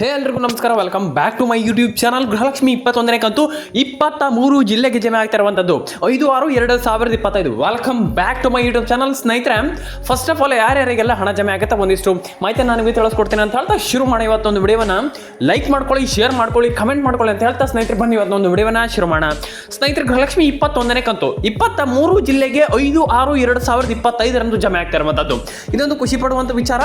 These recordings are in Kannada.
ಹೇ, ಎಲ್ರಿಗೂ ನಮಸ್ಕಾರ. Welcome back to my YouTube channel Gruhalakshmi ಇಪ್ಪತ್ತೊಂದನೇ ಕಂತು. ಇಪ್ಪತ್ತ ಮೂರು ಜಿಲ್ಲೆಗೆ ಜಮೆ ಆಗ್ತಾ ಇರುವಂಥದ್ದು ಐದು, ಆರು, ಎರಡು ಸಾವಿರದ ಇಪ್ಪತ್ತೈದು. Welcome back to my YouTube channel ಸ್ನೇಹಿತರೆ. ಫಸ್ಟ್ ಆಫ್ ಆಲ್ ಯಾರ್ಯಾರಿಗೆಲ್ಲ ಹಣ ಜಮೆ ಆಗುತ್ತೆ ಒಂದಿಷ್ಟು ಮಾಹಿತಿ ನಾನು ನಿಮಗೆ ತಿಳಿಸ್ಕೊಡ್ತೀನಿ ಅಂತ ಹೇಳ್ತಾ ಶುರು ಮಾಡಿ ಇವತ್ತೊಂದು ವಿಡಿಯೋನ ಲೈಕ್ ಮಾಡ್ಕೊಳ್ಳಿ ಶೇರ್ ಮಾಡ್ಕೊಳ್ಳಿ ಕಮೆಂಟ್ ಮಾಡ್ಕೊಳ್ಳಿ ಅಂತ ಹೇಳ್ತಾ ಸ್ನೇಹಿತರೆ, ಬನ್ನಿ ಇವತ್ತೊಂದು ವಿಡಿಯೋನ ಶುರು ಮಾಡೋಣ. ಸ್ನೇಹಿತರೆ, ಗೃಹಲಕ್ಷ್ಮಿ ಇಪ್ಪತ್ತೊಂದನೇ ಕಂತು. ಇಪ್ಪತ್ತ ಮೂರು ಜಿಲ್ಲೆಗೆ ಐದು, ಆರು, ಎರಡು ಸಾವಿರದ ಇಪ್ಪತ್ತೈದರಂದು ಜಮೆ ಆಗ್ತಾ ಇರುವಂಥದ್ದು ಇದೊಂದು ಖುಷಿ ಪಡುವಂಥ ವಿಚಾರ.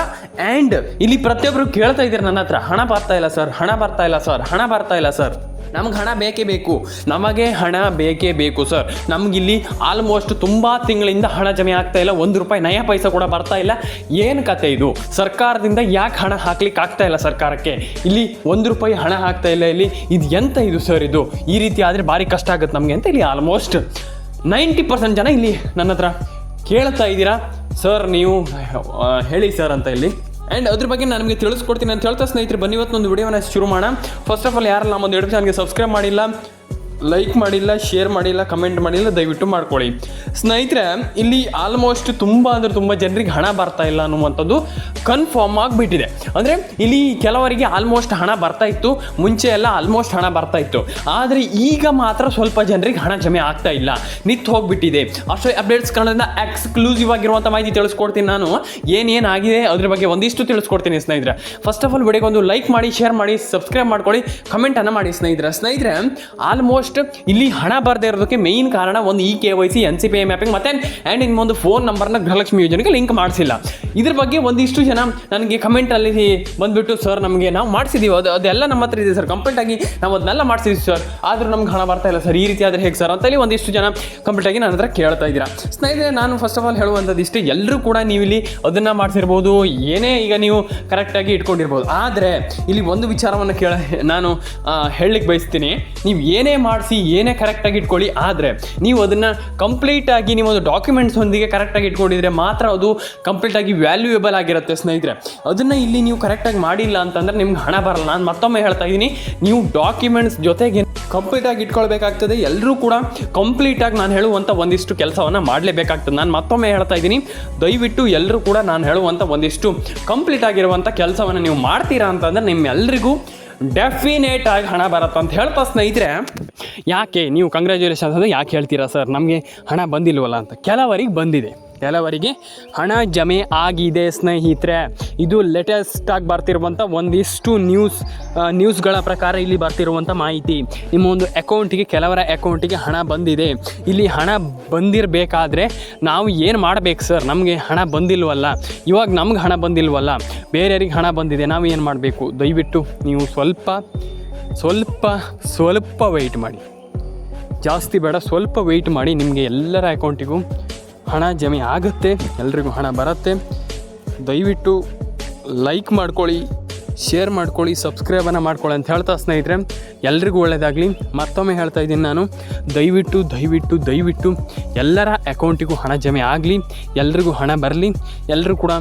ಆ್ಯಂಡ್ ಇಲ್ಲಿ ಪ್ರತಿಯೊಬ್ಬರು ಕೇಳ್ತಾ ಇದ್ದೀರಿ ನನ್ನ ಹತ್ರ, ಹಣ ಬರ್ತಾ ಇಲ್ಲ ಸರ್. ಹಣ ಬರ್ತಾ ಇಲ್ಲ ಸರ್. ಹಣ ಬರ್ತಾ ಇಲ್ಲ ಸರ್. ನಮ್ಗೆ ಹಣ ಬೇಕೇ ಬೇಕು. ನಮಗೆ ಹಣ ಬೇಕೇ ಬೇಕು ಸರ್. ನಮಗಿಲ್ಲಿ ಆಲ್ಮೋಸ್ಟ್ ತುಂಬ ತಿಂಗಳಿಂದ ಹಣ ಜಮೆ ಆಗ್ತಾ ಇಲ್ಲ. ಒಂದು ರೂಪಾಯಿ ನಯ ಪೈಸೆ ಕೂಡ ಬರ್ತಾ ಇಲ್ಲ. ಏನು ಕತೆ ಇದು? ಸರ್ಕಾರದಿಂದ ಯಾಕೆ ಹಣ ಹಾಕ್ಲಿಕ್ಕೆ ಆಗ್ತಾ ಇಲ್ಲ ಸರ್ಕಾರಕ್ಕೆ? ಇಲ್ಲಿ ಒಂದು ರೂಪಾಯಿ ಹಣ ಹಾಕ್ತಾ ಇಲ್ಲ ಇಲ್ಲಿ. ಇದು ಎಂತ ಇದು ಸರ್ ಇದು? ಈ ರೀತಿ ಆದರೆ ಭಾರಿ ಕಷ್ಟ ಆಗುತ್ತೆ ನಮಗೆ ಅಂತ ಇಲ್ಲಿ ಆಲ್ಮೋಸ್ಟ್ ನೈಂಟಿ ಪರ್ಸೆಂಟ್ ಜನ ಇಲ್ಲಿ ನನ್ನ ಹತ್ರ ಕೇಳ್ತಾ ಇದ್ದೀರಾ? ಸರ್, ನೀವು ಹೇಳಿ ಸರ್ ಅಂತ ಇಲ್ಲಿ. ಆ್ಯಂಡ್ ಅದ್ರ ಬಗ್ಗೆ ನಾನು ನಿಮಗೆ ತಿಳಿಸ್ಕೊಡ್ತೀನಿ ಅಂತ ಹೇಳ್ತಾ ಸ್ನೇಹಿತರೆ, ಬನ್ನಿ ಇವತ್ತೊಂದು ವಿಡಿಯೋನ ಶುರು ಮಾಡೋಣ. ಫಸ್ಟ್ ಆಫ್ ಆಲ್ ಯಾರಲ್ಲ ನಮ್ಮೊಂದು ಎರಡು ಚಾನಲ್ಗೆ ಸಬ್ಸ್ಕ್ರೈಬ್ ಮಾಡಿಲ್ಲ ಲೈಕ್ ಮಾಡಿಲ್ಲ ಶೇರ್ ಮಾಡಿಲ್ಲ ಕಮೆಂಟ್ ಮಾಡಿಲ್ಲ, ದಯವಿಟ್ಟು ಮಾಡ್ಕೊಳ್ಳಿ. ಸ್ನೇಹಿತರೆ, ಇಲ್ಲಿ ಆಲ್ಮೋಸ್ಟ್ ತುಂಬ ಅಂದರೆ ತುಂಬ ಜನರಿಗೆ ಹಣ ಬರ್ತಾ ಇಲ್ಲ ಅನ್ನುವಂಥದ್ದು ಕನ್ಫರ್ಮ್ ಆಗಿಬಿಟ್ಟಿದೆ. ಅಂದರೆ ಇಲ್ಲಿ ಕೆಲವರಿಗೆ ಆಲ್ಮೋಸ್ಟ್ ಹಣ ಬರ್ತಾ ಇತ್ತು, ಮುಂಚೆ ಎಲ್ಲ ಆಲ್ಮೋಸ್ಟ್ ಹಣ ಬರ್ತಾ ಇತ್ತು. ಆದರೆ ಈಗ ಮಾತ್ರ ಸ್ವಲ್ಪ ಜನರಿಗೆ ಹಣ ಜಮೆ ಆಗ್ತಾ ಇಲ್ಲ. ನಿಂತು ಹೋಗ್ಬಿಟ್ಟಿದೆ. ಅಷ್ಟೇ ಅಪ್ಡೇಟ್ಸ್ ಕನ್ನಡದಿಂದ ಎಕ್ಸ್ಕ್ಲೂಸಿವ್ ಆಗಿರುವಂಥ ಮಾಹಿತಿ ತಿಳಿಸ್ಕೊಡ್ತೀನಿ ನಾನು. ಏನೇನಾಗಿದೆ ಅದ್ರ ಬಗ್ಗೆ ಒಂದಿಷ್ಟು ತಿಳಿಸ್ಕೊಡ್ತೀನಿ ಸ್ನೇಹಿತರೆ. ಫಸ್ಟ್ ಆಫ್ ಆಲ್ ವಿಡಿಯೋಗೆ ಒಂದು ಲೈಕ್ ಮಾಡಿ ಶೇರ್ ಮಾಡಿ ಸಬ್ಸ್ಕ್ರೈಬ್ ಮಾಡ್ಕೊಳ್ಳಿ ಕಮೆಂಟನ್ನು ಮಾಡಿ ಸ್ನೇಹಿತರೆ. ಸ್ನೇಹಿತರೆ ಆಲ್ಮೋಸ್ಟ್ ಇಲ್ಲಿ ಹಣ ಬರದೇ ಇರೋದಕ್ಕೆ ಮೇನ್ ಕಾರಣ ಒಂದು E K Y C N C P I mapping ಮತ್ತೆ ಆ್ಯಂಡ್ ಇನ್ನೊಂದು ಫೋನ್ ನಂಬರ್ನ ಗೃಹಲಕ್ಷ್ಮಿ ಯೋಜನೆಗೆ ಲಿಂಕ್ ಮಾಡಿಸಿಲ್ಲ. ಇದ್ರ ಬಗ್ಗೆ ಒಂದಿಷ್ಟು ಜನ ನನಗೆ ಕಮೆಂಟಲ್ಲಿ ಬಂದ್ಬಿಟ್ಟು ಸರ್ ನಮಗೆ ನಾವು ಮಾಡಿಸಿದ್ದೀವಿ ಅದು, ಅದೆಲ್ಲ ನಮ್ಮ ಹತ್ರ ಇದೆ ಸರ್ ಕಂಪ್ಲೀಟ್ ಆಗಿ ನಾವು ಅದನ್ನೆಲ್ಲ ಮಾಡಿಸಿದ್ವಿ ಸರ್ ಆದರೂ ನಮ್ಗೆ ಹಣ ಬರ್ತಾ ಇಲ್ಲ ಸರ್ ಈ ರೀತಿ ಆದರೆ ಹೇಗೆ ಸರ್ ಅಂತೇಳಿ ಒಂದಿಷ್ಟು ಜನ ಕಂಪ್ಲೀಟ್ ಆಗಿ ನನ್ನ ಹತ್ರ ಕೇಳ್ತಾ ಇದ್ದೀರಾ. ಸ್ನೇಹಿತರೆ, ನಾನು ಫಸ್ಟ್ ಆಫ್ ಆಲ್ ಹೇಳುವಂಥದ್ದು ಇಷ್ಟೇ. ಎಲ್ಲರೂ ಕೂಡ ನೀವು ಇಲ್ಲಿ ಅದನ್ನು ಮಾಡಿಸಿರ್ಬೋದು. ಏನೇ ಈಗ ನೀವು ಕರೆಕ್ಟಾಗಿ ಇಟ್ಕೊಂಡಿರ್ಬೋದು. ಆದರೆ, ಇಲ್ಲಿ ಒಂದು ವಿಚಾರವನ್ನು ಕೇಳ, ನಾನು ಹೇಳಲಿಕ್ಕೆ ಬಯಸ್ತೀನಿ. ನೀವು ಏನೇ ಮಾಡಿಸಿ ಏನೇ ಕರೆಕ್ಟಾಗಿ ಇಟ್ಕೊಳ್ಳಿ. ಆದರೆ, ನೀವು ಅದನ್ನು ಕಂಪ್ಲೀಟಾಗಿ ನೀವು ಒಂದು ಡಾಕ್ಯುಮೆಂಟ್ಸ್ ಒಂದಿಗೆ ಕರೆಕ್ಟಾಗಿ ಇಟ್ಕೊಂಡಿದ್ರೆ ಮಾತ್ರ ಅದು ಕಂಪ್ಲೀಟಾಗಿ ವ್ಯಾಲ್ಯೂಯಬಲ್ ಆಗಿರುತ್ತೆ ಸ್ನೇಹಿತರೆ. ಅದನ್ನು ಇಲ್ಲಿ ನೀವು ಕರೆಕ್ಟಾಗಿ ಮಾಡಿಲ್ಲ ಅಂತಂದರೆ ನಿಮ್ಗೆ ಹಣ ಬರಲ್ಲ. ನಾನು ಮತ್ತೊಮ್ಮೆ ಹೇಳ್ತಾ ಇದ್ದೀನಿ, ನೀವು ಡಾಕ್ಯುಮೆಂಟ್ಸ್ ಜೊತೆಗೆ ಕಂಪ್ಲೀಟಾಗಿ ಇಟ್ಕೊಳ್ಬೇಕಾಗ್ತದೆ. ಎಲ್ಲರೂ ಕೂಡ ಕಂಪ್ಲೀಟಾಗಿ ನಾನು ಹೇಳುವಂಥ ಒಂದಿಷ್ಟು ಕೆಲಸವನ್ನು ಮಾಡಲೇಬೇಕಾಗ್ತದೆ. ನಾನು ಮತ್ತೊಮ್ಮೆ ಹೇಳ್ತಾ ಇದ್ದೀನಿ, ದಯವಿಟ್ಟು ಎಲ್ಲರೂ ಕೂಡ ನಾನು ಹೇಳುವಂಥ ಒಂದಿಷ್ಟು ಕಂಪ್ಲೀಟ್ ಆಗಿರುವಂಥ ಕೆಲಸವನ್ನು ನೀವು ಮಾಡ್ತೀರಾ ಅಂತಂದರೆ ನಿಮ್ಮೆಲ್ಲರಿಗೂ ಡೆಫಿನೇಟ್ ಆಗಿ ಹಣ ಬರುತ್ತೆ ಅಂತ ಹೇಳ್ತಾ ಸ್ನೇಹಿತರೆ. ಯಾಕೆ ನೀವು ಕಂಗ್ರ್ಯಾಚುಲೇಷನ್ಸ್ ಅಂದರೆ ಯಾಕೆ ಹೇಳ್ತೀರಾ ಸರ್? ನಮಗೆ ಹಣ ಬಂದಿಲ್ವಲ್ಲ ಅಂತ. ಕೆಲವರಿಗೆ ಬಂದಿದೆ. ಕೆಲವರಿಗೆ ಹಣ ಜಮೆ ಆಗಿದೆ, ಸ್ನೇಹಿತರೆ. ಇದು ಲೇಟೆಸ್ಟ್ ಆಗಿ ಬರ್ತಿರುವಂಥ ಒಂದಿಷ್ಟು ನ್ಯೂಸ್ ನ್ಯೂಸ್ಗಳ ಪ್ರಕಾರ ಇಲ್ಲಿ ಬರ್ತಿರುವಂಥ ಮಾಹಿತಿ. ನಿಮ್ಮ ಒಂದು ಅಕೌಂಟಿಗೆ ಕೆಲವರ ಅಕೌಂಟಿಗೆ ಹಣ ಬಂದಿದೆ. ಇಲ್ಲಿ ಹಣ ಬಂದಿರಬೇಕಾದ್ರೆ ನಾವು ಏನು ಮಾಡಬೇಕು ಸರ್ ನಮಗೆ ಹಣ ಬಂದಿಲ್ವಲ್ಲ? ಇವಾಗ ನಮ್ಗೆ ಹಣ ಬಂದಿಲ್ವಲ್ಲ? ಬೇರೆಯವ್ರಿಗೆ ಹಣ ಬಂದಿದೆ, ನಾವು ಏನು ಮಾಡಬೇಕು? ದಯವಿಟ್ಟು ನೀವು ಸ್ವಲ್ಪ ಸ್ವಲ್ಪ ಸ್ವಲ್ಪ ವೆಯ್ಟ್ ಮಾಡಿ. ಜಾಸ್ತಿ ಬೇಡ, ಸ್ವಲ್ಪ ವೆಯ್ಟ್ ಮಾಡಿ ನಿಮಗೆ ಎಲ್ಲರ ಅಕೌಂಟಿಗೂ ಹಣ ಜಮೆ ಆಗುತ್ತೆ, ಎಲ್ರಿಗೂ ಹಣ ಬರುತ್ತೆ. ದಯವಿಟ್ಟು ಲೈಕ್ ಮಾಡ್ಕೊಳ್ಳಿ ಶೇರ್ ಮಾಡ್ಕೊಳ್ಳಿ ಸಬ್ಸ್ಕ್ರೈಬನ್ನು ಮಾಡ್ಕೊಳ್ಳಿ ಅಂತ ಹೇಳ್ತಾ ಸ್ನೇಹಿತರೆ. ಎಲ್ರಿಗೂ ಒಳ್ಳೆಯದಾಗಲಿ ಮತ್ತೊಮ್ಮೆ ಹೇಳ್ತಾ ಇದ್ದೀನಿ ನಾನು, ದಯವಿಟ್ಟು ದಯವಿಟ್ಟು ದಯವಿಟ್ಟು ಎಲ್ಲರ ಅಕೌಂಟಿಗೂ ಹಣ ಜಮೆ ಆಗಲಿ, ಎಲ್ರಿಗೂ ಹಣ ಬರಲಿ. ಎಲ್ಲರೂ ಕೂಡ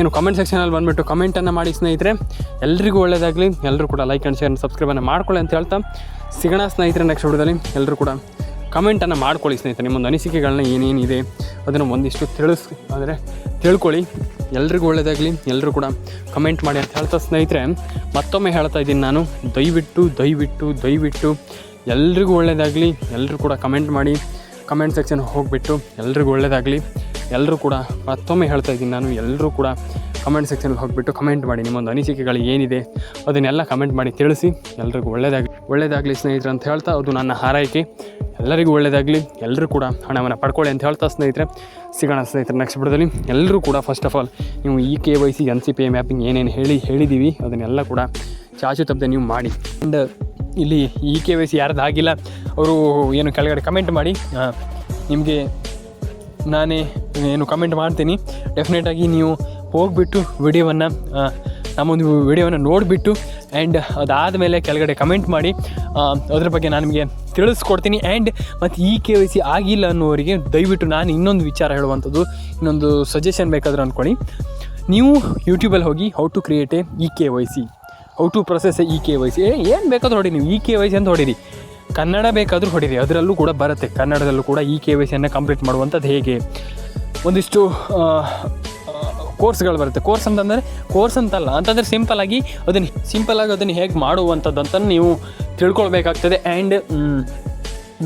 ಏನು ಕಮೆಂಟ್ ಸೆಕ್ಷನಲ್ಲಿ ಬಂದುಬಿಟ್ಟು ಕಮೆಂಟನ್ನು ಮಾಡಿ ಸ್ನೇಹಿತರೆ. ಎಲ್ರಿಗೂ ಒಳ್ಳೆಯದಾಗಲಿ ಎಲ್ಲರೂ ಕೂಡ ಲೈಕ್ ಆ್ಯಂಡ್ ಶೇರ್ ಸಬ್ಸ್ಕ್ರೈಬನ್ನು ಮಾಡ್ಕೊಳ್ಳಿ ಅಂತ ಹೇಳ್ತಾ ಸಿಗೋಣ ಸ್ನೇಹಿತರೆ ನೆಕ್ಸ್ಟ್ ವಿಡಿಯೋದಲ್ಲಿ. ಎಲ್ಲರೂ ಕೂಡ ಕಮೆಂಟನ್ನು ಮಾಡ್ಕೊಳ್ಳಿ ಸ್ನೇಹಿತರೆ, ನಿಮ್ಮೊಂದು ಅನಿಸಿಕೆಗಳನ್ನ ಏನೇನಿದೆ ಅದನ್ನು ಒಂದಿಷ್ಟು ತಿಳಿಸ್, ಅಂದರೆ ತಿಳ್ಕೊಳ್ಳಿ. ಎಲ್ರಿಗೂ ಒಳ್ಳೆಯದಾಗಲಿ ಎಲ್ಲರೂ ಕೂಡ ಕಮೆಂಟ್ ಮಾಡಿ ಅಂತ ಹೇಳ್ತಾ ಸ್ನೇಹಿತರೆ, ಮತ್ತೊಮ್ಮೆ ಹೇಳ್ತಾ ಇದ್ದೀನಿ ನಾನು, ದಯವಿಟ್ಟು ದಯವಿಟ್ಟು ದಯವಿಟ್ಟು ಎಲ್ರಿಗೂ ಒಳ್ಳೆಯದಾಗಲಿ ಎಲ್ಲರೂ ಕೂಡ ಕಮೆಂಟ್ ಮಾಡಿ, ಕಮೆಂಟ್ ಸೆಕ್ಷನ್ ಹೋಗಿಬಿಟ್ಟು ಎಲ್ರಿಗೂ ಒಳ್ಳೆಯದಾಗಲಿ ಎಲ್ಲರೂ ಕೂಡ ಮತ್ತೊಮ್ಮೆ ಹೇಳ್ತಾ ಇದ್ದೀನಿ ನಾನು ಎಲ್ಲರೂ ಕೂಡ ಕಮೆಂಟ್ ಸೆಕ್ಷನಲ್ಲಿ ಹೋಗಿಬಿಟ್ಟು ಕಮೆಂಟ್ ಮಾಡಿ ನಿಮ್ಮೊಂದು ಅನಿಸಿಕೆಗಳು ಏನಿದೆ, ಅದನ್ನೆಲ್ಲ ಕಮೆಂಟ್ ಮಾಡಿ ತಿಳಿಸಿ. ಎಲ್ರಿಗೂ ಒಳ್ಳೆಯದಾಗಲಿ ಒಳ್ಳೆಯದಾಗಲಿ ಸ್ನೇಹಿತರೆ ಅಂತ ಹೇಳ್ತಾ ಅದು ನನ್ನ ಹಾರೈಕೆ. ಎಲ್ಲರಿಗೂ ಒಳ್ಳೆಯದಾಗಲಿ ಎಲ್ಲರೂ ಕೂಡ ಹಣವನ್ನು ಪಡ್ಕೊಳ್ಳಿ ಅಂತ ಹೇಳ್ತಾ ಸ್ನೇಹಿತರೆ. ಸಿಗೋಣ ಸ್ನೇಹಿತರೆ ನೆಕ್ಸ್ಟ್ ಬಿಡೋದಲ್ಲಿ. ಎಲ್ಲರೂ ಕೂಡ ಫಸ್ಟ್ ಆಫ್ ಆಲ್ ನೀವು E K Y C N C P mapping ಏನೇನು ಹೇಳಿ ಹೇಳಿದ್ದೀವಿ ಅದನ್ನೆಲ್ಲ ಕೂಡ ಚಾಚು ತಪ್ಪದೆ ನೀವು ಮಾಡಿ. ಆ್ಯಂಡ್ ಇಲ್ಲಿ ಇ ಕೆ ವೈ ಸಿ ಯಾರ್ದು ಆಗಿಲ್ಲ, ಅವರು ಏನು ಕೆಳಗಡೆ ಕಮೆಂಟ್ ಮಾಡಿ. ನಿಮಗೆ ನಾನೇ ಏನು ಕಮೆಂಟ್ ಮಾಡ್ತೀನಿ. ಡೆಫಿನೆಟಾಗಿ ನೀವು ಹೋಗಿಬಿಟ್ಟು ವಿಡಿಯೋವನ್ನು ನಮ್ಮೊಂದು ವಿಡಿಯೋವನ್ನು ನೋಡಿಬಿಟ್ಟು ಆ್ಯಂಡ್ ಅದಾದ ಮೇಲೆ ಕೆಳಗಡೆ ಕಮೆಂಟ್ ಮಾಡಿ ಅದ್ರ ಬಗ್ಗೆ ನಾನು ನಿಮಗೆ ತಿಳಿಸ್ಕೊಡ್ತೀನಿ. ಆ್ಯಂಡ್ ಮತ್ತು ಈ ಕೆ ವೈ ಸಿ ಆಗಿಲ್ಲ ಅನ್ನೋರಿಗೆ ದಯವಿಟ್ಟು ನಾನು ಇನ್ನೊಂದು ವಿಚಾರ ಹೇಳುವಂಥದ್ದು, ಇನ್ನೊಂದು ಸಜೆಷನ್ ಬೇಕಾದರೂ ಅಂದ್ಕೊಳ್ಳಿ ನೀವು ಯೂಟ್ಯೂಬಲ್ಲಿ ಹೋಗಿ how to create a E K Y C how to process E K Y C ಏನು ಬೇಕಾದ್ರೂ ಹೊಡಿ ನೀವು ಇ ಕೆ ವೈ ಸಿ ಅಂತ ಹೊಡಿರಿ. ಕನ್ನಡ ಬೇಕಾದರೂ ಹೊಡಿರಿ, ಅದರಲ್ಲೂ ಕೂಡ ಬರುತ್ತೆ. ಕನ್ನಡದಲ್ಲೂ ಕೂಡ ಇ ಕೆ ವೈ ಸಿಯನ್ನು ಕಂಪ್ಲೀಟ್ ಮಾಡುವಂಥದ್ದು ಹೇಗೆ? ಒಂದಿಷ್ಟು ಕೋರ್ಸ್ಗಳು ಬರುತ್ತೆ. ಕೋರ್ಸ್ ಅಂತಂದರೆ ಕೋರ್ಸ್ ಅಂತಲ್ಲ, ಅಂತಂದರೆ ಸಿಂಪಲ್ ಆಗಿ ಅದನ್ನು ಸಿಂಪಲ್ ಆಗಿ ಅದನ್ನು ಹೇಗೆ ಮಾಡುವಂಥದ್ದು ಅಂತ ನೀವು ತಿಳ್ಕೊಳ್ಬೇಕಾಗ್ತದೆ. ಆ್ಯಂಡ್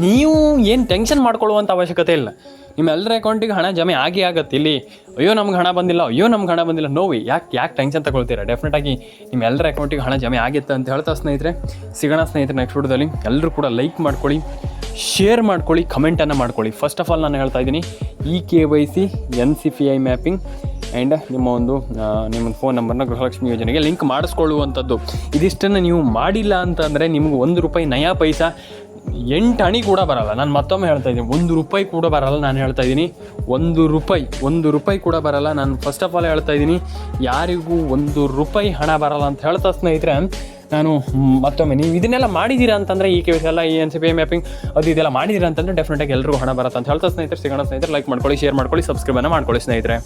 ನೀವು ಏನು ಟೆನ್ಷನ್ ಮಾಡ್ಕೊಳ್ಳುವಂಥ ಅವಶ್ಯಕತೆ ಇಲ್ಲ. ನಿಮ್ಮೆಲ್ಲರ ಅಕೌಂಟಿಗೆ ಹಣ ಜಮೆ ಆಗಿ ಆಗುತ್ತೆ ಇಲ್ಲಿ. ಅಯ್ಯೋ, ನಮ್ಗೆ ಹಣ ಬಂದಿಲ್ಲ, ಅಯ್ಯೋ, ನಮ್ಗೆ ಹಣ ಬಂದಿಲ್ಲ. ನೋವು ಯಾಕೆ ಯಾಕೆ ಟೆನ್ಷನ್ ತಗೊಳ್ತೀರಾ? ಡೆಫಿನೆಟಾಗಿ ನಿಮ್ಮೆಲ್ಲರ ಅಕೌಂಟಿಗೆ ಹಣ ಜಮೆ ಆಗಿತ್ತು ಅಂತ ಹೇಳ್ತಾ ಸ್ನೇಹಿತರೆ, ಸಿಗೋಣ ಸ್ನೇಹಿತರೆ ನೆಕ್ಸ್ಟ್ ವಿಡಿಯೋದಲ್ಲಿ. ಎಲ್ಲರೂ ಕೂಡ ಲೈಕ್ ಮಾಡ್ಕೊಳ್ಳಿ ಶೇರ್ ಮಾಡ್ಕೊಳ್ಳಿ ಕಮೆಂಟನ್ನು ಮಾಡ್ಕೊಳ್ಳಿ. ಫಸ್ಟ್ ಆಫ್ ಆಲ್ ನಾನು ಹೇಳ್ತಾ ಇದ್ದೀನಿ E K Y C N C P I mapping and ನಿಮ್ಮ ಒಂದು ನಿಮ್ಮ ಫೋನ್ ನಂಬರ್ನ ಗೃಹಲಕ್ಷ್ಮಿ ಯೋಜನೆಗೆ ಲಿಂಕ್ ಮಾಡಿಸ್ಕೊಳ್ಳುವಂಥದ್ದು. ಇದಿಷ್ಟನ್ನು ನೀವು ಮಾಡಿಲ್ಲ ಅಂತಂದರೆ ನಿಮ್ಗೆ ಒಂದು ರೂಪಾಯಿ ನಯಾ ಪೈಸಾ ಎಂಟು ಅಣಿ ಕೂಡ ಬರಲ್ಲ. ನಾನು ಮತ್ತೊಮ್ಮೆ ಹೇಳ್ತಾ ಇದ್ದೀನಿ, ಒಂದು ರೂಪಾಯಿ ಕೂಡ ಬರಲ್ಲ ನಾನು ಹೇಳ್ತಾ ಇದ್ದೀನಿ. ಒಂದು ರೂಪಾಯಿ ಒಂದು ರೂಪಾಯಿ ಕೂಡ ಬರಲ್ಲ. ನಾನು ಫಸ್ಟ್ ಆಫ್ ಆಲ್ ಹೇಳ್ತಾ ಇದ್ದೀನಿ, ಯಾರಿಗೂ ಒಂದು ರೂಪಾಯಿ ಹಣ ಬರಲ್ಲ ಅಂತ ಹೇಳ್ತಾ ಸ್ನೇಹಿತರೆ, ನಾನು ಮತ್ತೊಮ್ಮೆ, ನೀವು ಇದನ್ನೆಲ್ಲ ಮಾಡಿದ್ದೀರಾ ಅಂತಂದರೆ ಈ ಕೇಸ್ ಎಲ್ಲ, ಈ ಎನ್ ಸಿ ಪಿ ಮ್ಯಾಪಿಂಗ್ ಅದು ಇದೆಲ್ಲ ಮಾಡಿದ್ದೀರಾ ಅಂತಂದರೆ ಡೆಫಿನೆಟಾಗಿ ಎಲ್ಲರಿಗೂ ಹಣ ಬರುತ್ತೆ ಅಂತ ಹೇಳ್ತಾ ಸ್ನೇಹಿತರೆ. ಸಿಗೋಣ ಸ್ನೇಹಿತರೆ ಲೈಕ್ ಮಾಡ್ಕೊಳ್ಳಿ ಶೇರ್ ಮಾಡ್ಕೊಳ್ಳಿ ಸಬ್ಸ್ಕ್ರೈಬನ್ನು ಮಾಡ್ಕೊಳ್ಳಿ ಸ್ನೇಹಿತರೆ.